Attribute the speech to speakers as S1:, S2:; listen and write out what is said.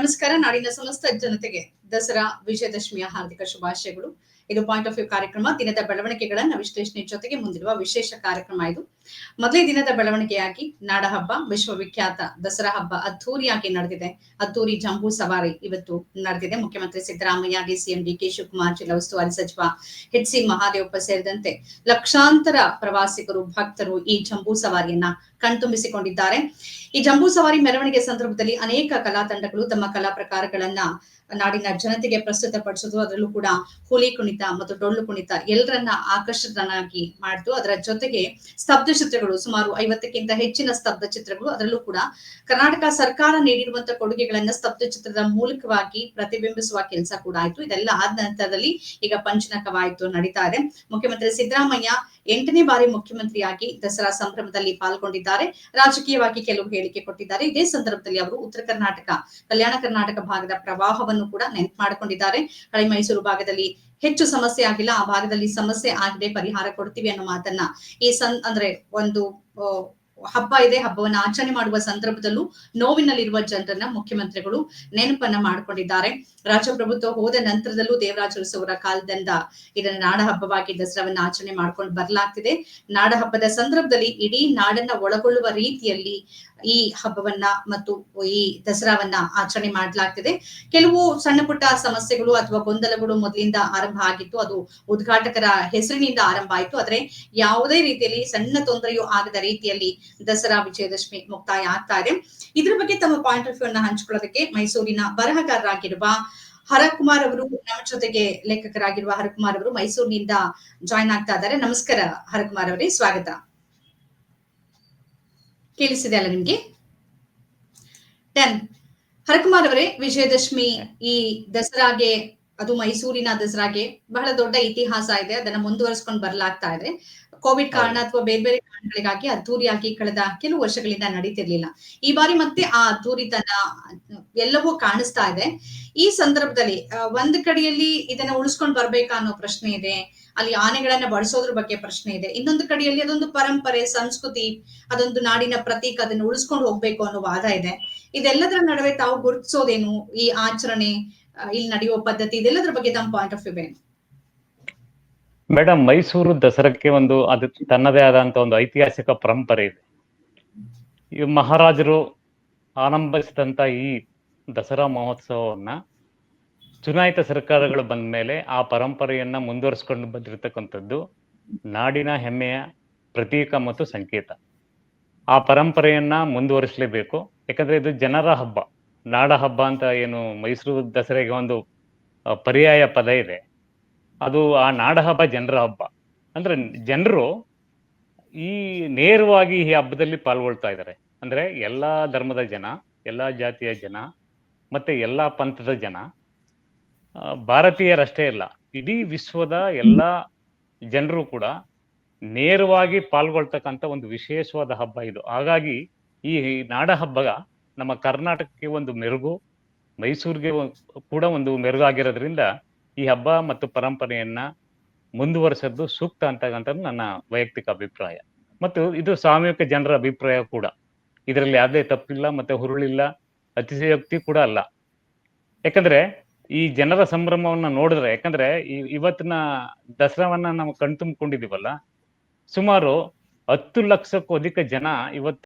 S1: ನಮಸ್ಕಾರ, ನಾಡಿನ ಸಮಸ್ತ ಜನತೆಗೆ ದಸರಾ, ವಿಜಯದಶಮಿಯ ಹಾರ್ದಿಕ ಶುಭಾಶಯಗಳು. ಇದು ಪಾಯಿಂಟ್ ಆಫ್ ವ್ಯೂ ಕಾರ್ಯಕ್ರಮ. ದಿನದ ಬೆಳವಣಿಗೆಗಳನ್ನ ವಿಶ್ಲೇಷಣೆ ಜೊತೆಗೆ ಮುಂದಿರುವ ವಿಶೇಷ ಕಾರ್ಯಕ್ರಮ ಇದು. ಮೊದಲೇ ದಿನದ ಬೆಳವಣಿಗೆಯಾಗಿ ನಾಡಹಬ್ಬ, ವಿಶ್ವವಿಖ್ಯಾತ ದಸರಾ ಹಬ್ಬ ಅದ್ದೂರಿಯಾಗಿ ನಡೆದಿದೆ. ಅದ್ದೂರಿ ಜಂಬೂ ಸವಾರಿ ಇವತ್ತು ನಡೆದಿದೆ. ಮುಖ್ಯಮಂತ್ರಿ Siddaramaiah DCM D K Shivakumar ಜಿಲ್ಲಾ ಉಸ್ತುವಾರಿ ಸಚಿವ ಎಚ್ ಸಿ ಮಹಾದೇವಪ್ಪ ಸೇರಿದಂತೆ ಲಕ್ಷಾಂತರ ಪ್ರವಾಸಿಗರು, ಭಕ್ತರು ಈ ಜಂಬೂ ಸವಾರಿಯನ್ನ ಕಣ್ತುಂಬಿಸಿಕೊಂಡಿದ್ದಾರೆ. ಈ ಜಂಬೂ ಸವಾರಿ ಮೆರವಣಿಗೆ ಸಂದರ್ಭದಲ್ಲಿ ಅನೇಕ ಕಲಾ ತಂಡಗಳು ತಮ್ಮ ಕಲಾ ಪ್ರಕಾರಗಳನ್ನ ನಾಡಿನ ಜನತೆಗೆ ಪ್ರಸ್ತುತ ಪಡಿಸೋದು, ಅದರಲ್ಲೂ ಕೂಡ ಹುಲಿ ಕುಣಿತ ಮತ್ತು ಡೊಳ್ಳು ಕುಣಿತ ಎಲ್ಲರನ್ನ ಆಕರ್ಷಿತನಾಗಿ ಮಾಡಿತು ಅದರ ಜೊತೆಗೆ ಸ್ತಬ್ಧ ಚಿತ್ರಗಳು ಸುಮಾರು ಐವತ್ತಕ್ಕಿಂತ ಹೆಚ್ಚಿನ ಸ್ತಬ್ಧ ಚಿತ್ರಗಳು, ಅದರಲ್ಲೂ ಕೂಡ ಕರ್ನಾಟಕ ಸರ್ಕಾರ ನೀಡಿರುವಂತಹ ಕೊಡುಗೆಗಳನ್ನ ಸ್ತಬ್ಧ ಚಿತ್ರದ ಮೂಲಕವಾಗಿ ಪ್ರತಿಬಿಂಬಿಸುವ ಕೆಲಸ ಕೂಡ ಆಯ್ತು. ಇದೆಲ್ಲ ಆದ ನಂತರದಲ್ಲಿ ಈಗ ಪಂಚನ ಕವಾಯಿತು ನಡೀತಾ ಇದೆ. ಮುಖ್ಯಮಂತ್ರಿ ಸಿದ್ದರಾಮಯ್ಯ ಎಂಟನೇ ಬಾರಿ ಮುಖ್ಯಮಂತ್ರಿಯಾಗಿ ದಸರಾ ಸಂಭ್ರಮದಲ್ಲಿ ಪಾಲ್ಗೊಂಡಿದ್ದಾರೆ. ರಾಜಕೀಯವಾಗಿ ಕೆಲವು ಹೇಳಿಕೆ ಕೊಟ್ಟಿದ್ದಾರೆ. ಇದೇ ಸಂದರ್ಭದಲ್ಲಿ ಅವರು ಉತ್ತರ ಕರ್ನಾಟಕ, ಕಲ್ಯಾಣ ಕರ್ನಾಟಕ ಭಾಗದ ಪ್ರವಾಹವನ್ನು ಕೂಡ ನೆನಪು ಮಾಡಿಕೊಂಡಿದ್ದಾರೆ. ಹಳೆ ಮೈಸೂರು ಭಾಗದಲ್ಲಿ ಹೆಚ್ಚು ಸಮಸ್ಯೆ ಆಗಿಲ್ಲ. ಆ ಭಾಗದಲ್ಲಿ ಸಮಸ್ಯೆ ಆಗಿದೆ, ಪರಿಹಾರ ಕೊಡ್ತೀವಿ ಅನ್ನೋ ಮಾತನ್ನ ಈ ಸಂ, ಅಂದ್ರೆ ಒಂದು ಹಬ್ಬ ಇದೆ. ಹಬ್ಬವನ್ನ ಆಚರಣೆ ಮಾಡುವ ಸಂದರ್ಭದಲ್ಲೂ ನೋವಿನಲ್ಲಿರುವ ಜನರನ್ನ ಮುಖ್ಯಮಂತ್ರಿಗಳು ನೆನಪನ್ನ ಮಾಡಿಕೊಂಡಿದ್ದಾರೆ. ರಾಜಪ್ರಭುತ್ವ ಹೋದ ನಂತರದಲ್ಲೂ ದೇವರಾಜರಸವರ ಕಾಲದಿಂದ ಇದನ್ನ ನಾಡ ಹಬ್ಬವಾಗಿ ದಸರಾವನ್ನ ಆಚರಣೆ ಮಾಡ್ಕೊಂಡು ಬರ್ಲಾಗ್ತಿದೆ. ನಾಡ ಹಬ್ಬದ ಸಂದರ್ಭದಲ್ಲಿ ಇಡೀ ನಾಡನ್ನ ಒಳಗೊಳ್ಳುವ ರೀತಿಯಲ್ಲಿ ಈ ಹಬ್ಬವನ್ನ ಮತ್ತು ಈ ದಸರಾವನ್ನ ಆಚರಣೆ ಮಾಡಲಾಗ್ತಿದೆ. ಕೆಲವು ಸಣ್ಣ ಪುಟ್ಟ ಸಮಸ್ಯೆಗಳು ಅಥವಾ ಗೊಂದಲಗಳು ಮೊದಲಿಂದ ಆರಂಭ ಆಗಿತ್ತು. ಅದು ಉದ್ಘಾಟಕರ ಹೆಸರಿನಿಂದ ಆರಂಭ ಆಯಿತು. ಆದ್ರೆ ಯಾವುದೇ ರೀತಿಯಲ್ಲಿ ಸಣ್ಣ ತೊಂದರೆಯೂ ಆಗದ ರೀತಿಯಲ್ಲಿ ದಸರಾ ವಿಜಯದಶಮಿ ಮುಕ್ತಾಯ ಆಗ್ತಾ ಇದೆ. ಇದ್ರ ಬಗ್ಗೆ ತಮ್ಮ ಪಾಯಿಂಟ್ ಆಫ್ ವ್ಯೂ ಅನ್ನ ಹಂಚಿಕೊಳ್ಳೋದಕ್ಕೆ ಮೈಸೂರಿನ ಬರಹಗಾರರಾಗಿರುವ ಹರಕುಮಾರ್ ಅವರು ನಮ್ಮ ಜೊತೆಗೆ ಲೇಖಕರಾಗಿರುವ ಹರಕುಮಾರ್ ಅವರು ಮೈಸೂರಿನಿಂದ ಜಾಯ್ನ್ ಆಗ್ತಾ ಇದ್ದಾರೆ. ನಮಸ್ಕಾರ ಹರಕುಮಾರ್ ಅವರೇ. ಸ್ವಾಗತ. ಕೇಳಿಸಿದೆ ಅಲ್ಲ ನಿಮ್ಗೆ? ಡನ್ ಹರಕುಮಾರ್ ಅವರೇ ವಿಜಯದಶಮಿ ಈ ದಸರಾಗೆ ಅದು ಮೈಸೂರಿನ ದಸರಾಗೆ ಬಹಳ ದೊಡ್ಡ ಇತಿಹಾಸ ಇದೆ. ಅದನ್ನ ಮುಂದುವರಿಸ್ಕೊಂಡು ಬರ್ಲಾಗ್ತಾ ಇದೆ. ಕೋವಿಡ್ ಕಾರಣ ಅಥವಾ ಬೇರೆ ಬೇರೆ ಕಾರಣಗಳಿಗಾಗಿ ಅದ್ದೂರಿಯಾಗಿ ಕಳೆದ ಕೆಲವು ವರ್ಷಗಳಿಂದ ನಡೀತಿರ್ಲಿಲ್ಲ. ಈ ಬಾರಿ ಮತ್ತೆ ಆ ಅದ್ದೂರಿತನ ಎಲ್ಲವೂ ಕಾಣಿಸ್ತಾ ಇದೆ. ಈ ಸಂದರ್ಭದಲ್ಲಿ ಒಂದ್ ಕಡೆಯಲ್ಲಿ ಇದನ್ನ ಉಳಿಸ್ಕೊಂಡ್ ಬರ್ಬೇಕಾ ಅನ್ನೋ ಪ್ರಶ್ನೆ ಇದೆ. ಅಲ್ಲಿ ಆನೆಗಳನ್ನ ಬಳಸೋದ್ರ ಬಗ್ಗೆ ಪ್ರಶ್ನೆ ಇದೆ. ಇನ್ನೊಂದು ಕಡೆಯಲ್ಲಿ ಅದೊಂದು ಪರಂಪರೆ ಸಂಸ್ಕೃತಿ ಅದೊಂದು ನಾಡಿನ ಪ್ರತೀಕ ಅದನ್ನ ಉಳಿಸ್ಕೊಂಡು ಹೋಗ್ಬೇಕು ಅನ್ನೋ ವಾದ ಇದೆ. ಇದೆಲ್ಲದರ ನಡುವೆ ತಾವು ಗುರುತಿಸೋದೇನು ಈ ಆಚರಣೆ? ಇಲ್ಲಿ ನಡೆಯುವ ಪದ್ಧತಿ ಇದೆಲ್ಲದರ ಬಗ್ಗೆ ತಮ್ಮ ಪಾಯಿಂಟ್ ಆಫ್ ವ್ಯೂ ಏನು
S2: ಮೇಡಮ್, ಮೈಸೂರು ದಸರಾಕ್ಕೆ ಒಂದು ಅದು ತನ್ನದೇ ಆದಂತ ಒಂದು ಐತಿಹಾಸಿಕ ಪರಂಪರೆ ಇದೆ. ಈ ಮಹಾರಾಜರು ಆರಂಭಿಸಿದಂತ ಈ ದಸರಾ ಮಹೋತ್ಸವವನ್ನ ಚುನಾಯಿತ ಸರ್ಕಾರಗಳು ಬಂದ ಮೇಲೆ ಆ ಪರಂಪರೆಯನ್ನ ಮುಂದುವರಿಸಿಕೊಂಡು ಬಂದಿರತಕ್ಕಂಥದ್ದು ನಾಡಿನ ಹೆಮ್ಮೆಯ ಪ್ರತೀಕ ಮತ್ತು ಸಂಕೇತ. ಆ ಪರಂಪರೆಯನ್ನ ಮುಂದುವರಿಸಲೇಬೇಕು. ಯಾಕಂದ್ರೆ ಇದು ಜನರ ಹಬ್ಬ. ನಾಡ ಹಬ್ಬ ಅಂತ ಏನು ಮೈಸೂರು ದಸರೆಗೆ ಒಂದು ಪರ್ಯಾಯ ಪದ ಇದೆ. ಅದು ಆ ನಾಡ ಹಬ್ಬ ಜನರ ಹಬ್ಬ. ಅಂದ್ರೆ ಜನರು ಈ ನೇರವಾಗಿ ಈ ಹಬ್ಬದಲ್ಲಿ ಪಾಲ್ಗೊಳ್ತಾ ಇದ್ದಾರೆ. ಅಂದ್ರೆ ಎಲ್ಲಾ ಧರ್ಮದ ಜನ, ಎಲ್ಲಾ ಜಾತಿಯ ಜನ, ಮತ್ತೆ ಎಲ್ಲಾ ಪಂಥದ ಜನ ಭಾರತೀಯರಷ್ಟೇ ಇಲ್ಲ. ಇಡೀ ವಿಶ್ವದ ಎಲ್ಲಾ ಜನರು ಕೂಡ ನೇರವಾಗಿ ಪಾಲ್ಗೊಳ್ತಕ್ಕಂಥ ಒಂದು ವಿಶೇಷವಾದ ಹಬ್ಬ ಇದು. ಹಾಗಾಗಿ ಈ ನಾಡ ಹಬ್ಬ ನಮ್ಮ ಕರ್ನಾಟಕಕ್ಕೆ ಒಂದು ಮೆರುಗು, ಮೈಸೂರಿಗೆ ಕೂಡ ಒಂದು ಮೆರುಗಾಗಿರೋದ್ರಿಂದ ಈ ಹಬ್ಬ ಮತ್ತು ಪರಂಪರೆಯನ್ನ ಮುಂದುವರಿಸೋದು ಸೂಕ್ತ ಅಂತಕ್ಕಂಥದ್ದು ನನ್ನ ವೈಯಕ್ತಿಕ ಅಭಿಪ್ರಾಯ. ಮತ್ತು ಇದು ಸಾಮೂಹಿಕ ಜನರ ಅಭಿಪ್ರಾಯ ಕೂಡ. ಇದರಲ್ಲಿ ಯಾವುದೇ ತಪ್ಪಿಲ್ಲ ಮತ್ತೆ ಹುರುಳಿಲ್ಲ, ಅತಿಶಯೋಕ್ತಿ ಕೂಡ ಅಲ್ಲ. ಯಾಕಂದ್ರೆ ಈ ಜನರ ಸಂಭ್ರಮವನ್ನ ನೋಡಿದ್ರೆ, ಯಾಕಂದ್ರೆ ಈ- ಇವತ್ತಿನ ದಸರಾವನ್ನ ನಾವು ಕಣ್ತುಂಬಿಕೊಂಡಿದೀವಲ್ಲ ಸುಮಾರು ಹತ್ತು ಲಕ್ಷಕ್ಕೂ ಅಧಿಕ ಜನ ಇವತ್ತು